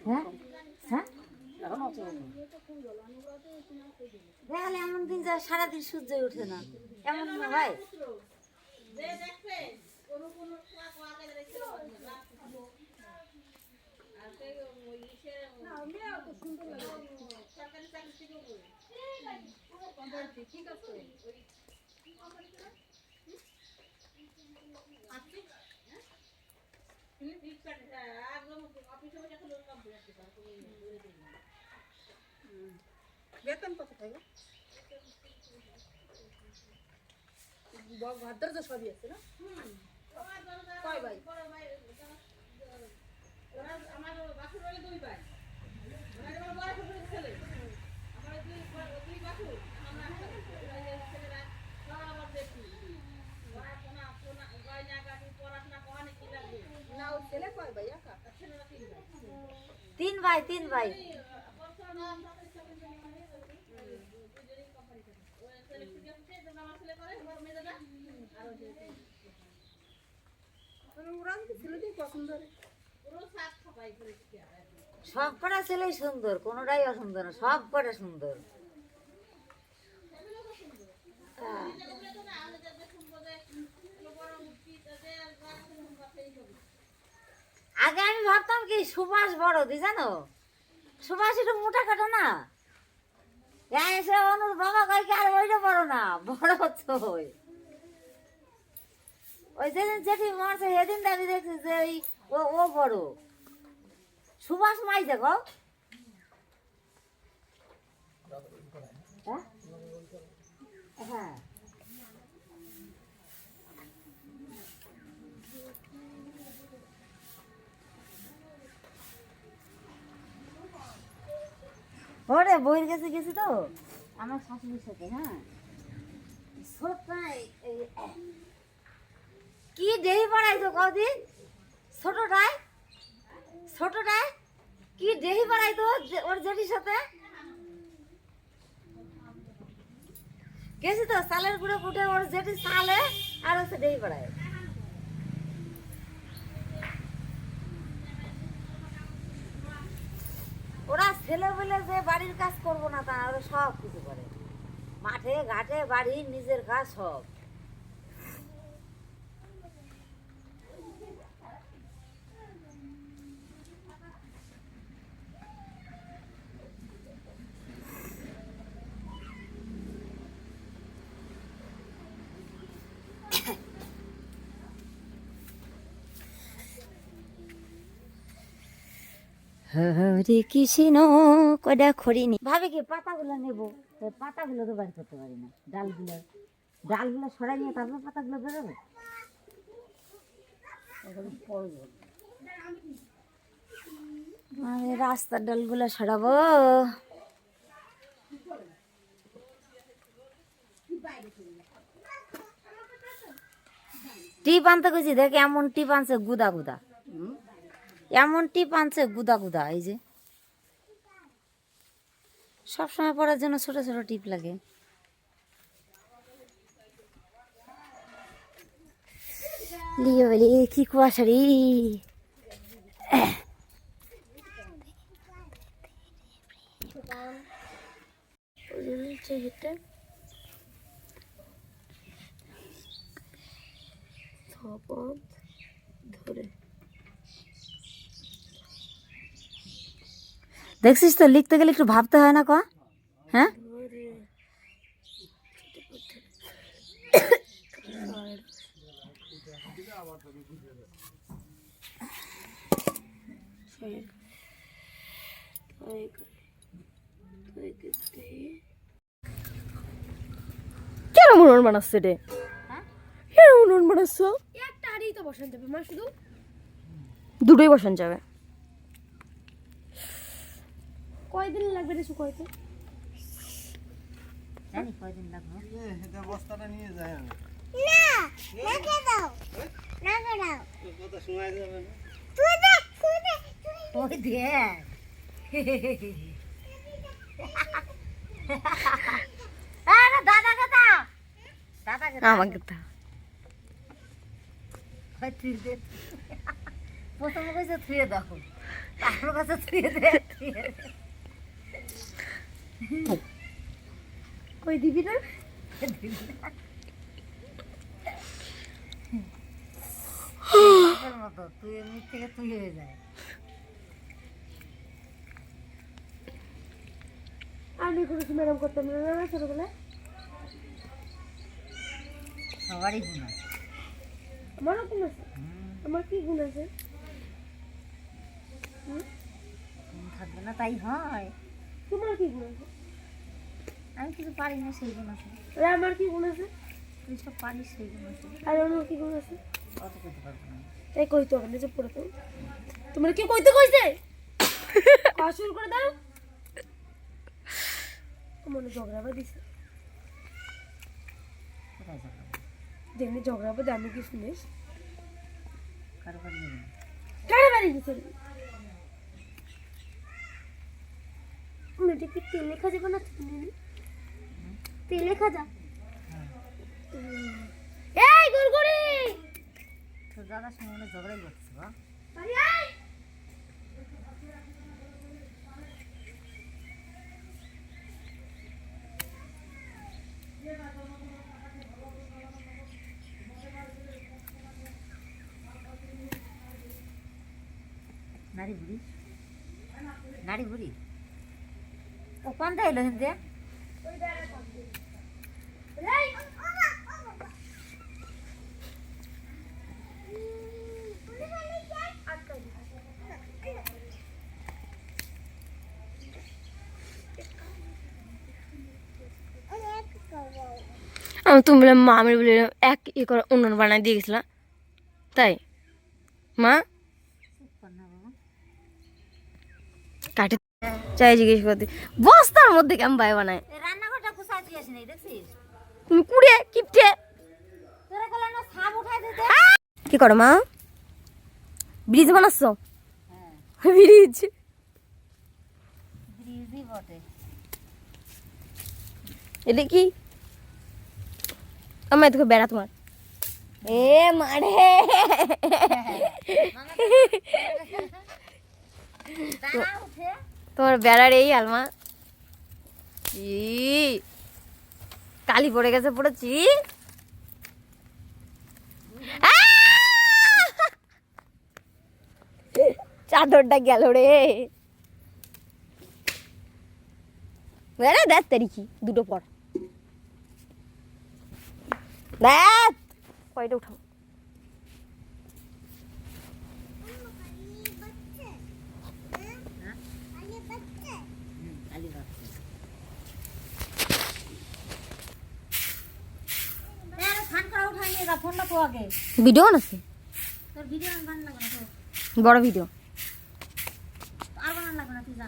হ্যাঁ হ্যাঁ দেখালে এমন দিন যায় সারাদিন সূর্য ওঠে না এমন না ভাই বেতন কত থাকে? ভাদ্র তো সবই আছে না? কয় ভাই? আমার বাসুর দুই ভাই ওনার আমার বড় শ্বশুরের ছেলে আমার দুই দুই বাসুর আমরা ছেলেরা সব আমার দেখি ওরা কোনা কোনা গয়না গাড়ি পড়াশোনা কহানি কি লাগবে না ওর ছেলে কয় ভাই একা ছেলেরা তিন ভাই তিন ভাই তিন ভাই আমার ছেলে করে বড় মেয়েটা আর ওই যে মানে ওরা আমাকে ছেলেদের পছন্দ করে পুরো সাত সবাই করে সব কটা ছেলেই সুন্দর কোনোটাই অসুন্দর না সব কটা সুন্দর। আগে আমি ভাবতাম কি সুভাষ বড় দি জানো? সুভাষ একটু মোটা কাটা না? হ্যাঁ এসে অনুর বাবা কয় কি আর ওইটা বড় না? বড় হচ্ছে ওই। যেদিন যেটি মরছে, সেদিন দাবি দেখছি যে ওই ও ও বড়। সুভাষ মাই দেখো হ্যাঁ? ওরে বইয়ের কাছে গেছি তো। আমার শাশুড়ির সাথে হ্যাঁ? কি দেহি পড়াইছো কদিন ছোটটায় ছোটটায় কি দেহি পড়াইতো যে- ওর জেঠির সাথে? গেছি তো সালের গুঁড়ো ফুটে ওর জেঠি সালে আর হচ্ছে দেহি পড়ায় ওরা ছেলে বলে যে বাড়ির কাজ করব না তা সব কিছু করে। মাঠে, ঘাটে, বাড়ি, নিজের কাজ সব। হরে কৃষ্ণ কয়টা খড়িনি। ভাবে কি, পাতাগুলো নেব? পাতাগুলো তো বাড়ি করতে পারি না। ডালগুলো ডালগুলো সরাই নিয়ে তারপর পাতাগুলো বেরোবে আমি রাস্তার ডালগুলো সরাবো। টিপ আনতে গেছি দেখ এমন টিপ আনছে, গুদা গুদা। এমন টিপ আনছে, গুদা গুদা, এই যে। সব সময় পড়ার জন্য ছোট ছোট টিপ লাগে। কি কুয়াশা রে? দেখছিস তো লিখতে গেলে একটু ভাবতে হয় না ক? হ্যাঁ? কেন উনুন বানাচ্ছে রে? কেন উনুন বানাচ্ছ একটা হাড়িই তো বসান যাবে মা শুধু? দুটোই বসান যাবে। কয়দিন লাগবে রে শুকাইতে? জানি কয়দিন লাগবে। এটা বস্তাটা নিয়ে যায় আমি কথা শোনা যাবে না। ওই দেখ। আরে দাদা দাদা দাদা দাদা আমাকে তা তুই দে। প্রথমে কইছে থুয়ে দেখো তারপর কাছে থুয়ে দে থুয়ে দে। কই দিবি না? বাপের মতো তুই এমনি থেকে তুই হয়ে যায়। আমি করেছি ম্যাডাম করতাম না না ছোটবেলায়। সবারই গুণ আছে। আমারও গুণ আছে। আমার কি গুণ আছে? থাকবে না তাই হয়। তোমার কি গুণ আছে? আমি কিছু পারি না সেই গুণ আছে। আর আমার কি গুণ আছে? তুই সব পারিস সেই গুণ আছে। আর আমার কি গুণ আছে? অত করতে পারব না। এই কইতে হবে না যে পড়ে তো। তোমরা কি কইতে কইছে? আসল করে দাও। মনে ঝগড়া বা দিছে। যেমনি ঝগড়া বা আমি কি শুনিস কারও বাড়ি গেছে মেয়েটা কি তেলে খাজা বানাচ্ছে তুমি তেলে খাজা এই গুরগুরি তোর দাদার সঙ্গে মনে ঝগড়াই করছে বা নারী বুড়ি। নারী বুড়ি? ও কোনটা এলো হিন্দে? আমি তুমি বলে মা আমি বলে এক ই করে উনুন বানাই দিয়ে গেছিলাম। তাই? মা? কাটে চাই জিজ্ঞেস করতে। বস্তার মধ্যে কেমন বাই বানায়? রান্নাঘরটা কুসাই তুই আসিনি দেখছিস? তুমি কুড়ে কিপটে। তোরা কলে না সাপ উঠাই দিতে। কি করো মা? ব্রিজ বানাচ্ছ? হ্যাঁ। ব্রিজ। ব্রিজই বটে। এটা কি? আমার তোকে বেড়া তোমার। এ মারে। দাঁড়া উঠে। তোমার বেড়ার এই আলমা। ই, কালি পড়ে গেছে পড়েছি। চাদরটা গেল রে। বেড়া, দেখ তারিখি, দুটো পর। দেখ, কয়টা উঠাও ফোন না তো আগে। ভিডিও অন আছে বড় ভিডিও। আর বানান লাগা না